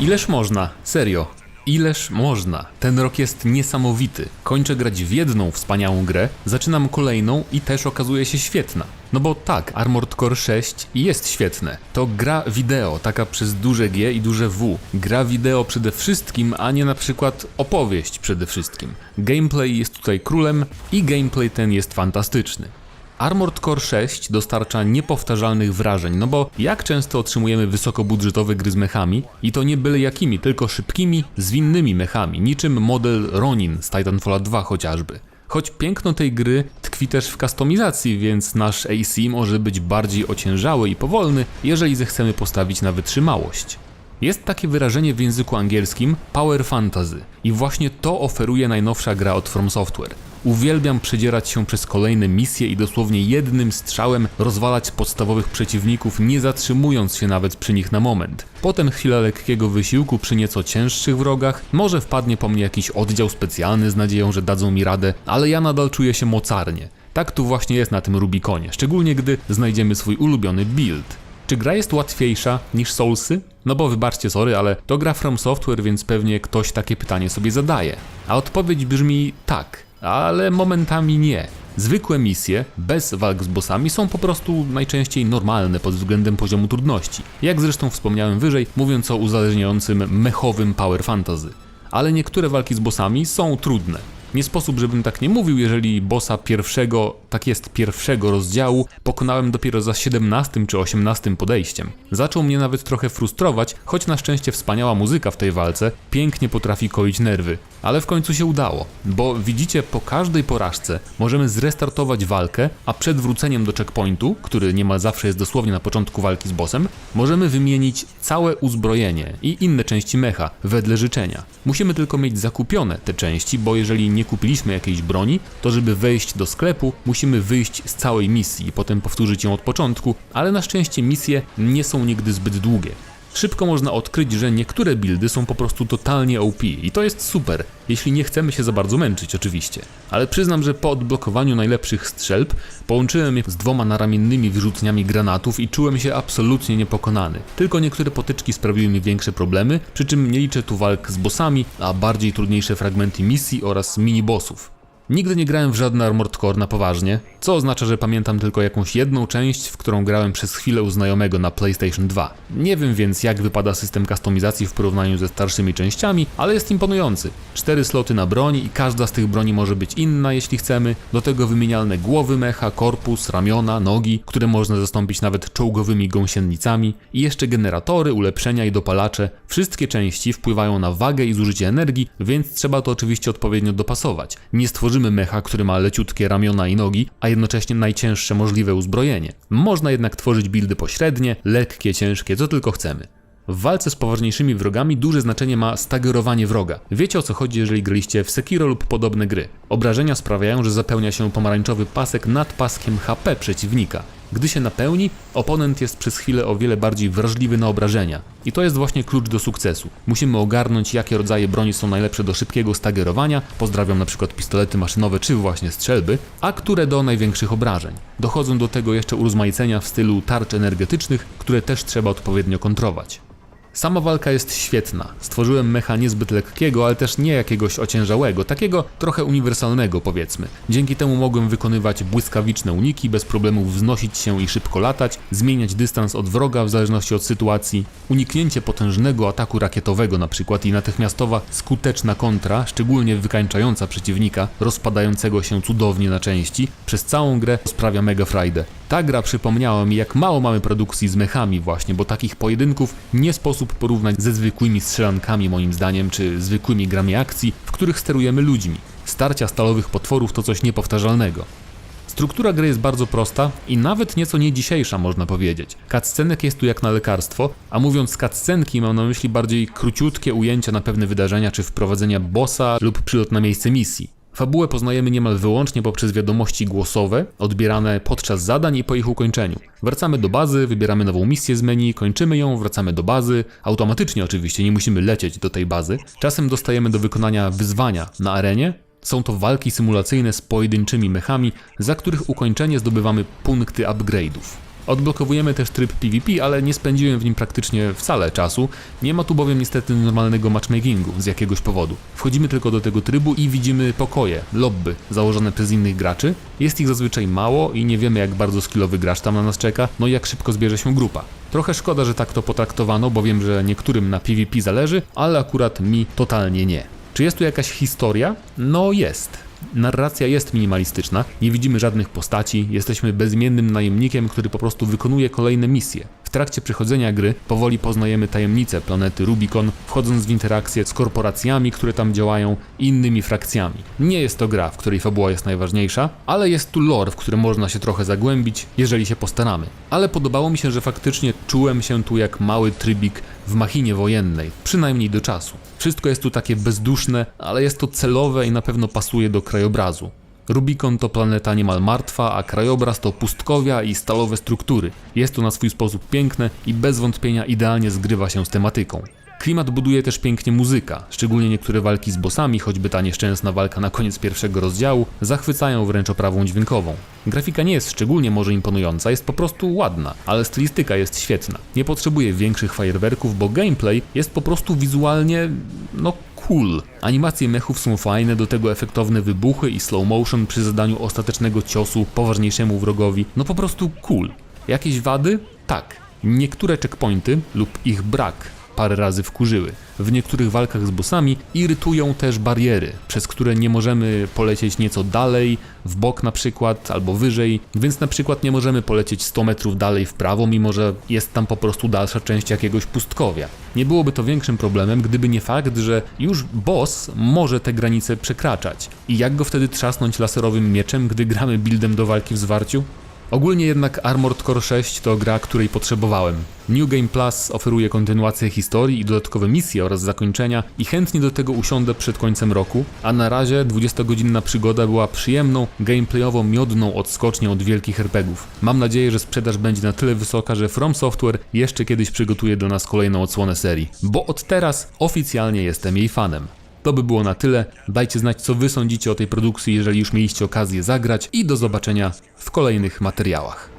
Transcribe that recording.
Ileż można? Serio. Ileż można? Ten rok jest niesamowity. Kończę grać w jedną wspaniałą grę, zaczynam kolejną i też okazuje się świetna. No bo tak, Armored Core 6 jest świetne. To gra wideo, taka przez duże G i duże W. Gra wideo przede wszystkim, a nie na przykład opowieść przede wszystkim. Gameplay jest tutaj królem i gameplay ten jest fantastyczny. Armored Core 6 dostarcza niepowtarzalnych wrażeń, no bo jak często otrzymujemy wysokobudżetowe gry z mechami i to nie byle jakimi, tylko szybkimi, zwinnymi mechami, niczym model Ronin z Titanfall 2 chociażby. Choć piękno tej gry tkwi też w kustomizacji, więc nasz AC może być bardziej ociężały i powolny, jeżeli zechcemy postawić na wytrzymałość. Jest takie wyrażenie w języku angielskim Power Fantasy i właśnie to oferuje najnowsza gra od From Software. Uwielbiam przedzierać się przez kolejne misje i dosłownie jednym strzałem rozwalać podstawowych przeciwników, nie zatrzymując się nawet przy nich na moment. Potem chwila lekkiego wysiłku przy nieco cięższych wrogach, może wpadnie po mnie jakiś oddział specjalny z nadzieją, że dadzą mi radę, ale ja nadal czuję się mocarnie. Tak tu właśnie jest na tym Rubikonie, szczególnie gdy znajdziemy swój ulubiony build. Czy gra jest łatwiejsza niż Soulsy? No bo wybaczcie, sorry, ale to gra From Software, więc pewnie ktoś takie pytanie sobie zadaje. A odpowiedź brzmi tak, ale momentami nie. Zwykłe misje, bez walk z bossami, są po prostu najczęściej normalne pod względem poziomu trudności. Jak zresztą wspomniałem wyżej, mówiąc o uzależniającym mechowym Power Fantasy. Ale niektóre walki z bossami są trudne. Nie sposób, żebym tak nie mówił, jeżeli bossa pierwszego, tak jest pierwszego rozdziału, pokonałem dopiero za 17 czy 18 podejściem. Zaczął mnie nawet trochę frustrować, choć na szczęście wspaniała muzyka w tej walce pięknie potrafi koić nerwy. Ale w końcu się udało, bo widzicie, po każdej porażce możemy zrestartować walkę, a przed wróceniem do checkpointu, który niemal zawsze jest dosłownie na początku walki z bossem, możemy wymienić całe uzbrojenie i inne części mecha wedle życzenia. Musimy tylko mieć zakupione te części, bo jeżeli nie kupiliśmy jakiejś broni, to żeby wejść do sklepu, musimy wyjść z całej misji i potem powtórzyć ją od początku, ale na szczęście misje nie są nigdy zbyt długie. Szybko można odkryć, że niektóre buildy są po prostu totalnie OP i to jest super, jeśli nie chcemy się za bardzo męczyć oczywiście. Ale przyznam, że po odblokowaniu najlepszych strzelb połączyłem je z dwoma naramiennymi wyrzutniami granatów i czułem się absolutnie niepokonany. Tylko niektóre potyczki sprawiły mi większe problemy, przy czym nie liczę tu walk z bossami, a bardziej trudniejsze fragmenty misji oraz mini-bossów. Nigdy nie grałem w żadne Armored Core na poważnie, co oznacza, że pamiętam tylko jakąś jedną część, w którą grałem przez chwilę u znajomego na PlayStation 2. Nie wiem więc jak wypada system kustomizacji w porównaniu ze starszymi częściami, ale jest imponujący. Cztery sloty na broni i każda z tych broni może być inna jeśli chcemy, do tego wymienialne głowy mecha, korpus, ramiona, nogi, które można zastąpić nawet czołgowymi gąsienicami i jeszcze generatory, ulepszenia i dopalacze. Wszystkie części wpływają na wagę i zużycie energii, więc trzeba to oczywiście odpowiednio dopasować. Nie stworzymy mecha, który ma leciutkie ramiona i nogi, a jednocześnie najcięższe możliwe uzbrojenie. Można jednak tworzyć buildy pośrednie, lekkie, ciężkie, co tylko chcemy. W walce z poważniejszymi wrogami duże znaczenie ma stagerowanie wroga. Wiecie o co chodzi, jeżeli graliście w Sekiro lub podobne gry. Obrażenia sprawiają, że zapełnia się pomarańczowy pasek nad paskiem HP przeciwnika. Gdy się napełni, oponent jest przez chwilę o wiele bardziej wrażliwy na obrażenia. I to jest właśnie klucz do sukcesu. Musimy ogarnąć, jakie rodzaje broni są najlepsze do szybkiego stagerowania, pozdrawiam na przykład pistolety maszynowe czy właśnie strzelby, a które do największych obrażeń. Dochodzą do tego jeszcze urozmaicenia w stylu tarcz energetycznych, które też trzeba odpowiednio kontrować. Sama walka jest świetna. Stworzyłem mecha niezbyt lekkiego, ale też nie jakiegoś ociężałego, takiego trochę uniwersalnego powiedzmy. Dzięki temu mogłem wykonywać błyskawiczne uniki, bez problemu wznosić się i szybko latać, zmieniać dystans od wroga w zależności od sytuacji, uniknięcie potężnego ataku rakietowego na przykład i natychmiastowa skuteczna kontra, szczególnie wykańczająca przeciwnika, rozpadającego się cudownie na części, przez całą grę sprawia mega frajdę. Ta gra przypomniała mi, jak mało mamy produkcji z mechami właśnie, bo takich pojedynków nie sposób porównać ze zwykłymi strzelankami moim zdaniem, czy zwykłymi grami akcji, w których sterujemy ludźmi. Starcia stalowych potworów to coś niepowtarzalnego. Struktura gry jest bardzo prosta i nawet nieco nie dzisiejsza można powiedzieć. Cutscenek jest tu jak na lekarstwo, a mówiąc cutscenki mam na myśli bardziej króciutkie ujęcia na pewne wydarzenia czy wprowadzenia bossa lub przylot na miejsce misji. Fabułę poznajemy niemal wyłącznie poprzez wiadomości głosowe, odbierane podczas zadań i po ich ukończeniu. Wracamy do bazy, wybieramy nową misję z menu, kończymy ją, wracamy do bazy, automatycznie oczywiście, nie musimy lecieć do tej bazy. Czasem dostajemy do wykonania wyzwania na arenie. Są to walki symulacyjne z pojedynczymi mechami, za których ukończenie zdobywamy punkty upgrade'ów. Odblokowujemy też tryb PvP, ale nie spędziłem w nim praktycznie wcale czasu. Nie ma tu bowiem niestety normalnego matchmakingu z jakiegoś powodu. Wchodzimy tylko do tego trybu i widzimy pokoje, lobby założone przez innych graczy. Jest ich zazwyczaj mało i nie wiemy jak bardzo skillowy gracz tam na nas czeka, no i jak szybko zbierze się grupa. Trochę szkoda, że tak to potraktowano, bo wiem, że niektórym na PvP zależy, ale akurat mi totalnie nie. Czy jest tu jakaś historia? No jest. Narracja jest minimalistyczna, nie widzimy żadnych postaci, jesteśmy bezimiennym najemnikiem, który po prostu wykonuje kolejne misje. W trakcie przechodzenia gry powoli poznajemy tajemnice planety Rubicon, wchodząc w interakcje z korporacjami, które tam działają i innymi frakcjami. Nie jest to gra, w której fabuła jest najważniejsza, ale jest tu lore, w którym można się trochę zagłębić, jeżeli się postaramy. Ale podobało mi się, że faktycznie czułem się tu jak mały trybik w machinie wojennej, przynajmniej do czasu. Wszystko jest tu takie bezduszne, ale jest to celowe i na pewno pasuje do krajobrazu. Rubikon to planeta niemal martwa, a krajobraz to pustkowia i stalowe struktury. Jest to na swój sposób piękne i bez wątpienia idealnie zgrywa się z tematyką. Klimat buduje też pięknie muzyka, szczególnie niektóre walki z bossami, choćby ta nieszczęsna walka na koniec pierwszego rozdziału, zachwycają wręcz oprawą dźwiękową. Grafika nie jest szczególnie może imponująca, jest po prostu ładna, ale stylistyka jest świetna. Nie potrzebuje większych fajerwerków, bo gameplay jest po prostu wizualnie, no cool. Animacje mechów są fajne, do tego efektowne wybuchy i slow motion przy zadaniu ostatecznego ciosu poważniejszemu wrogowi, no po prostu cool. Jakieś wady? Tak. Niektóre checkpointy lub ich brak parę razy wkurzyły. W niektórych walkach z bossami irytują też bariery, przez które nie możemy polecieć nieco dalej, w bok na przykład, albo wyżej, więc na przykład nie możemy polecieć 100 metrów dalej w prawo, mimo że jest tam po prostu dalsza część jakiegoś pustkowia. Nie byłoby to większym problemem, gdyby nie fakt, że już boss może te granice przekraczać. I jak go wtedy trzasnąć laserowym mieczem, gdy gramy buildem do walki w zwarciu? Ogólnie jednak Armored Core 6 to gra, której potrzebowałem. New Game Plus oferuje kontynuację historii i dodatkowe misje oraz zakończenia i chętnie do tego usiądę przed końcem roku, a na razie 20-godzinna przygoda była przyjemną, gameplayowo miodną odskocznią od wielkich RPGów. Mam nadzieję, że sprzedaż będzie na tyle wysoka, że From Software jeszcze kiedyś przygotuje dla nas kolejną odsłonę serii, bo od teraz oficjalnie jestem jej fanem. To by było na tyle. Dajcie znać, co wy sądzicie o tej produkcji, jeżeli już mieliście okazję zagrać i do zobaczenia w kolejnych materiałach.